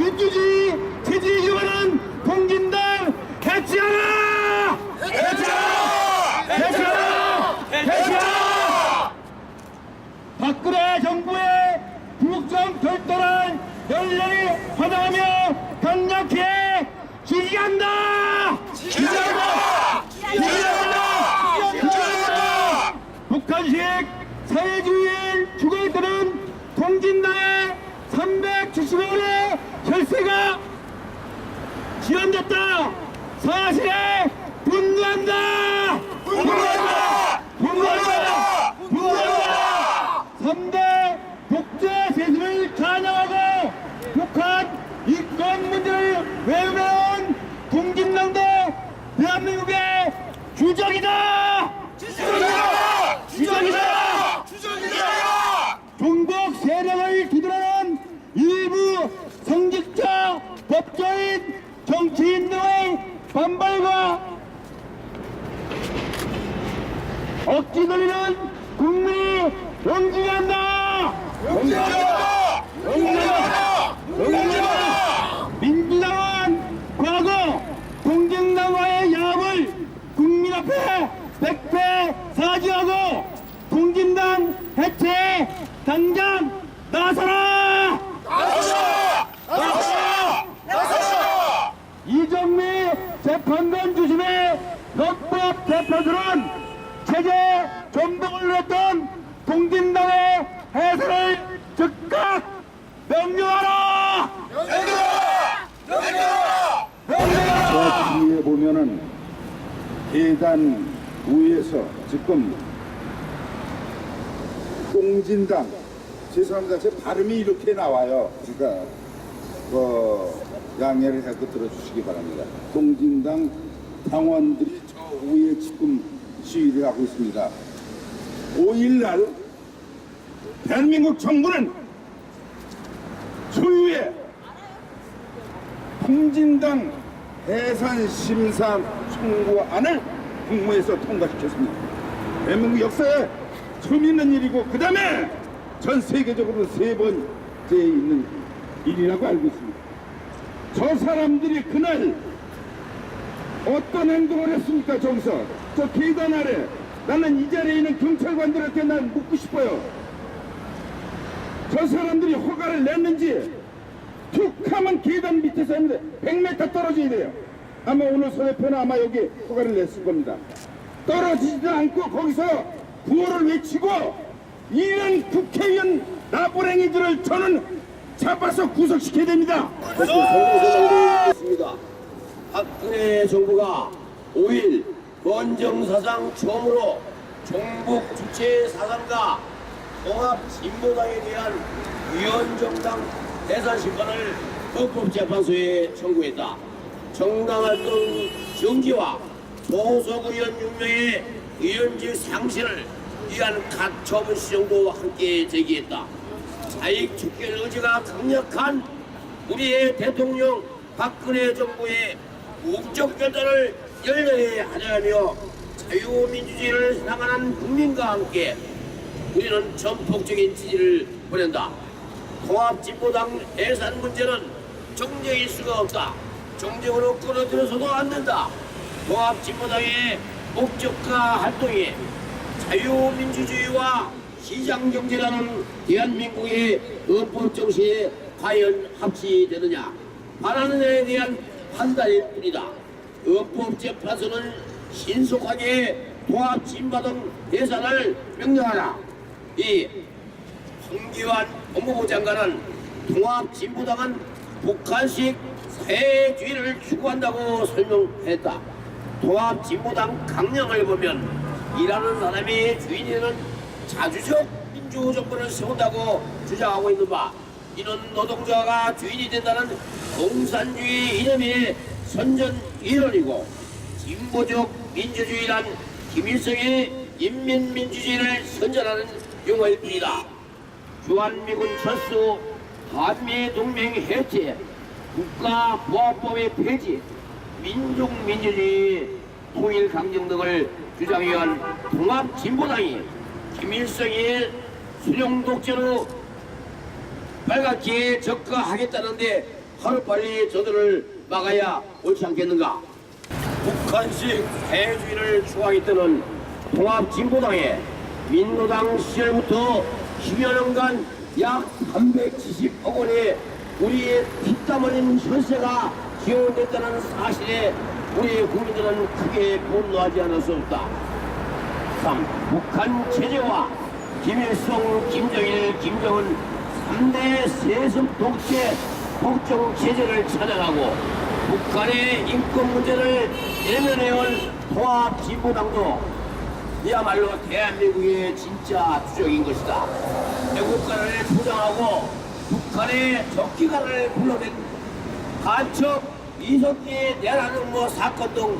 민주주의 체제에 기반한 공진당 해체하라! 해체하라! 해체하라! 해체하라! 박근혜 정부의 불국정 결단을 열렬히 환영하며 강력히 지지한다! 지지한다! 지지한다! 지지한다! 북한식 사회주의를 주거했다는 공진당의 370원의 혈세가 지연됐다! 사실에 분노한다! 분노한다! 분노한다! 분노한다! 3대 독재 세습을 찬양하고 북한 이권 문제를 외면해온 공진당도 대한민국의 주적이다! 주적이다! 주적이다! 주적이다! 종북 세력을 두드러는 일부 성직자 법조인 정치인 등의 반발과 억지 놀리는 국민이 응징한다! 용기한다! 용기한다! 용기한다! 민주당은 과거 공정당과의 야합을 국민 앞에 백배 사죄하고 공진당 해체 당장 나서라! 나서라! 나서라! 나서라! 이정미 재판관 주심의 헌법 대표들은 체제 전복을 했던 공진당의 해산을 즉각 명령하라! 용기한다! 용기한다! 명령하라! 저 뒤에 보면은 계단 위에서 지금 꽁진당 죄송합니다 제 발음이 이렇게 나와요 그러니까 그 양해를 해서 들어주시기 바랍니다 꽁진당 당원들이 저 위에 지금 시위를 하고 있습니다 5일날 대한민국 정부는 소유의 공진당 해산 심사 청구안을 국무에서 통과시켰습니다. 대한민국 역사에 처음 있는 일이고 그 다음에 전 세계적으로 세 번째 있는 일이라고 알고 있습니다. 저 사람들이 그날 어떤 행동을 했습니까? 저기서 저 계단 아래 나는 이 자리에 있는 경찰관들한테 난 묻고 싶어요. 저 사람들이 허가를 냈는지 툭 하면 계단 밑에서 했는데 100m 떨어져야 돼요. 아마 오늘 손해표는 아마 여기 허가를 냈을 겁니다. 떨어지지도 않고 거기서 구호를 외치고 이런 국회의원 나부랭이들을 저는 잡아서 구속시켜야 됩니다. 박근혜 정부가 5일 건정사상 처음으로 종북 주체 사상과 통합 진보당에 대한 위헌정당 대선 심판을 헌법재판소에 청구했다. 정당활동 정지와 소속 의원 6명의 의원직 상실을 위한 가처분 시정도 함께 제기했다. 자익 축결 의지가 강력한 우리의 대통령 박근혜 정부의 국적 결단을 열렬히 하자며 자유민주주의를 사랑하는 국민과 함께 우리는 전폭적인 지지를 보낸다. 통합진보당 해산 문제는 정쟁일 수가 없다. 정쟁으로 끌어들여서도 안 된다. 통합진보당의 목적과 활동이 자유민주주의와 시장경제라는 대한민국의 헌법 정신에 과연 합치되느냐 바라는 데에 대한 판단일 뿐이다. 헌법재판소는 신속하게 통합진보당 해산을 명령하라. 이 황기환 법무부 장관은 통합진보당은 북한식 사회주의를 추구한다고 설명했다. 통합진보당 강령을 보면 일하는 사람이 주인이 되는 자주적 민주정부를 세운다고 주장하고 있는 바 이는 노동자가 주인이 된다는 공산주의 이념의 선전 이론이고 진보적 민주주의란 김일성의 인민민주주의를 선전하는 용어일 뿐이다. 주한미군 철수, 한미동맹 해체, 국가보안법의 폐지, 민족민주주의, 통일강정 등을 주장해온 통합진보당이 김일성의 수령독재로 빨갛게 적가하겠다는데 하루빨리 저들을 막아야 옳지 않겠는가? 북한식 대주의를 추구하겠다는 통합진보당의 민노당 시절부터 10여 년간 약 370억 원의 우리의 피땀 흘린 혈세가 지원됐다는 사실에 우리 국민들은 크게 분노하지 않을 수 없다. 3. 북한 체제와 김일성, 김정일, 김정은 3대 세습 독재 폭정 체제를 찾아가고 북한의 인권 문제를 내면해온 통합 진보당도 이야말로 대한민국의 진짜 주적인 것이다. 애국가를 주장하고 북한의 적기가를 불러낸 간첩 이석기 내라는 뭐 사건 등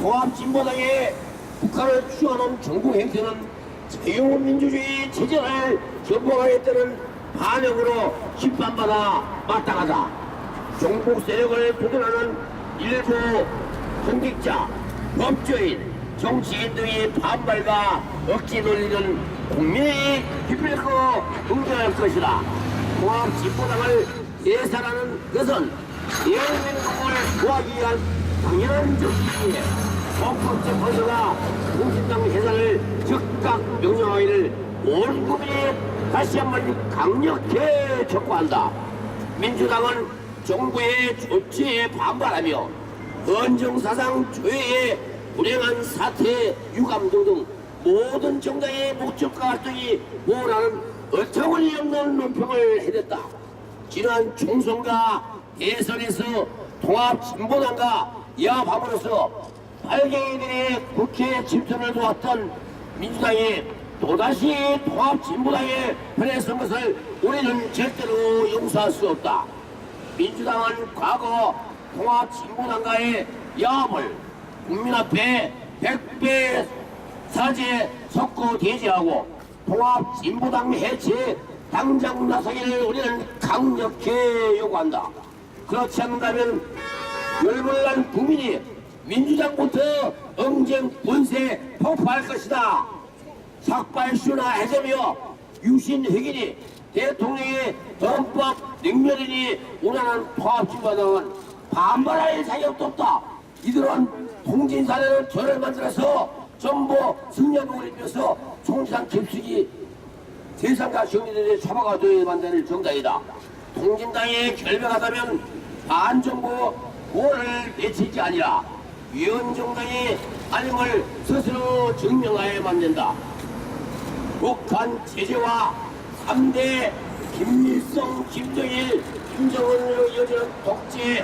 통합진보당의 북한을 추하는 정부 행태는 자유민주주의 체제를 전복하겠다는 반역으로 심판받아 마땅하다. 종북 세력을 도전하는 일부 공직자, 법조인, 정치인 등의 반발과 억지 논리는 국민이 기필코 응대할 것이다. 통합진보당을 예산하는 것은 대한민국을 구하기 위한 당연한 조치이기에 헌법제 헌서가 공신당 해산을 즉각 명령하기를 온 국민이 다시 한번 강력히 촉구한다. 민주당은 정부의 조치에 반발하며 헌정사상 조회의 불행한 사태 유감 등등 모든 정당의 목적과 활동이 뭐라는 어처구니 없는 논평을 해댔다. 지난 총선과 대선에서 통합 진보당과 야합함으로써 빨갱이들이 국회 침투를 도왔던 민주당이 또다시 통합 진보당에 편에선 것을 우리는 절대로 용서할 수 없다. 민주당은 과거 통합 진보당과의 야합을 국민 앞에 백배 사죄 석고 대지하고 통합 진보당 해체 당장 나서기를 우리는 강력히 요구한다. 그렇지 않는다면 열불난 국민이 민주당부터 응쟁 본세 폭파할 것이다. 삭발수나 해제며 유신 획인이 대통령의 헌법 능멸이니 원하는 통합진보당은 반발할 자격도 없다. 이들은 통진사례를 저를 만들어서 전부 승려복을 입혀서 총상 깁수기 세상과 정리들의 처바가 되어 만드는 정당이다. 통진당이 결백하다면 반정부 구호를 내치지 아니라 위원정당이 아님을 스스로 증명하여 만든다. 북한 체제와 3대 김일성, 김정일, 김정은으로 이어지는 독재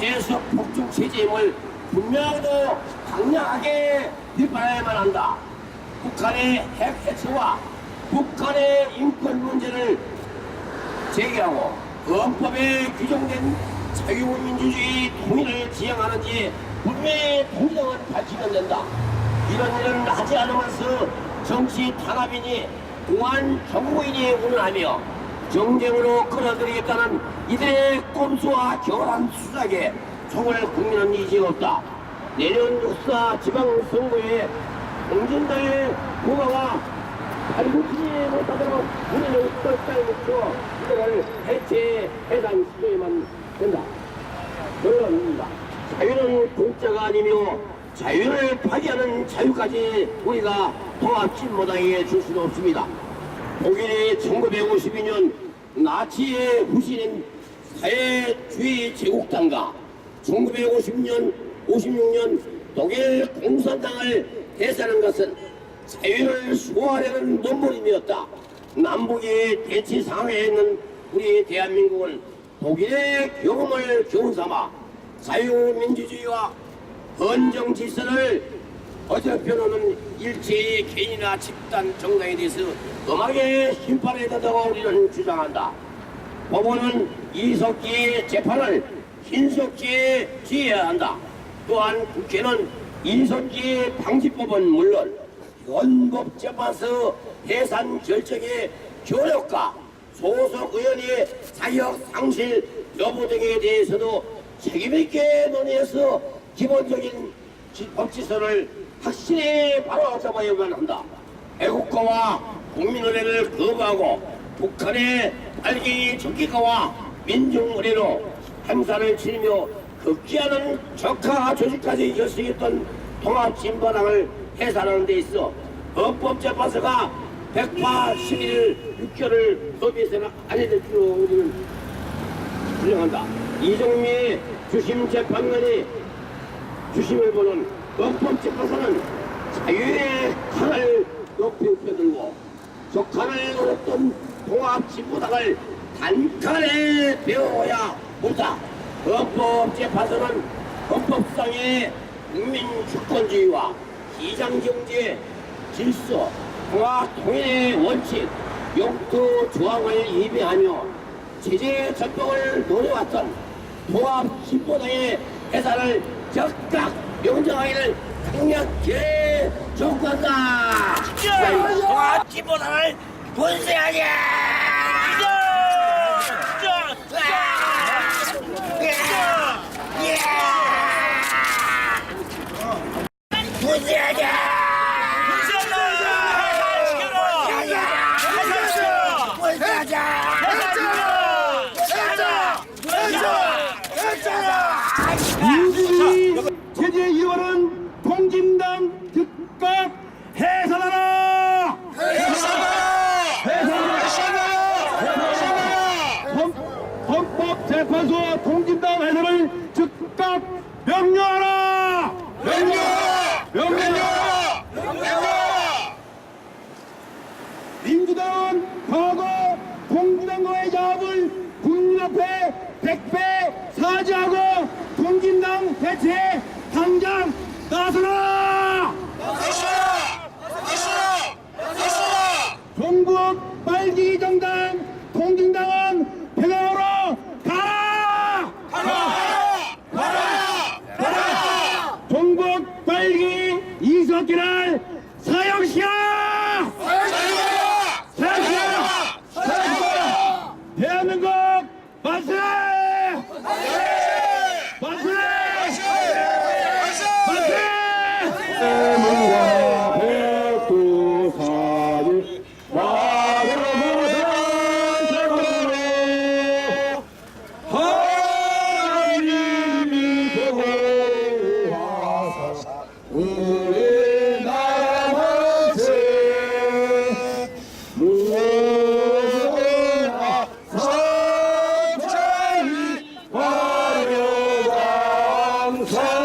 세속 폭중 체제임을 분명하고 강력하게 비판해야만 한다. 북한의 핵 해체와 북한의 인권 문제를 제기하고 헌법에 규정된 자유민주주의 통일을 지향하는지 분명히 통정은 밝히면 된다. 이런 일은 하지 않으면서 정치 탄압이니 공안 정부인이 운운하며 정쟁으로 끌어들이겠다는 이들의 꼼수와 겨울한 수작에 총을 국민은 이지 없다. 내년 육사 지방선거에 공진당의 고마와 발붙이지 못하도록 우리는 끝까지 묻혀 이들을 해체 해당시켜야만 된다. 결론입니다. 자유는 공짜가 아니며 자유를 파괴하는 자유까지 우리가 통합진보당에 줄 수는 없습니다. 독일이 1952년 나치의 후신인 사회주의 제국당과 1950년, 56년 독일 공산당을 해산한 것은 자유를 수호하려는 논문이었다. 남북이 대치 상황에 있는 우리 대한민국은 독일의 경험을 교훈 삼아 자유민주주의와 헌정 질서를 어설펴놓는 일체의 개인이나 집단 정당에 대해서 엄하게 심판해야 된다고 우리는 주장한다. 법원은 이석기의 재판을 신속히 지어야 한다. 또한 국회는 이석기 방지법은 물론 헌법재판소 해산 결정의 효력과 소속 의원의 자격 상실 여부 등에 대해서도 책임있게 논의해서 기본적인 지- 법치서를 확실히 바로잡아야만 한다. 애국가와 국민의례를 거부하고 북한의 빨갱이 적기가와 민중의례로 한산을 치르며 극기하는 적화 조직까지 결성했던 통합진보당을 해산하는 데 있어 헌법재판소가 181일 6개월을 법에서는 아니될 줄로 우리는 주장한다. 이종미의 주심 재판관이 주심을 보는 헌법 재판소는 자유의 칼을 높이 펴들고 적한을 노렸던 통합진보당을 단칼에 배워야 못다. 헌법재판소는 헌법상의 국민주권주의와 시장경제 질서, 통합 통일의 원칙, 영토 조항을 예배하며 제재 전복을 노려왔던 통합진보당의 해산을 적극 명정하기를 강력히 촉구한다. 통합진보당을 본세하자! 본세하자! 민주주의 체제 이원은 통진당 즉각 해산하라! 헌- 헌법재판소 통진당 해산을 즉각 명령하라! 명령하라! 명령하라! 명령하라! 민주당은 과거 통진당과의 야합을 국민 앞에 백배 사죄하고 통진당 대체 당장! 나서라! Utah.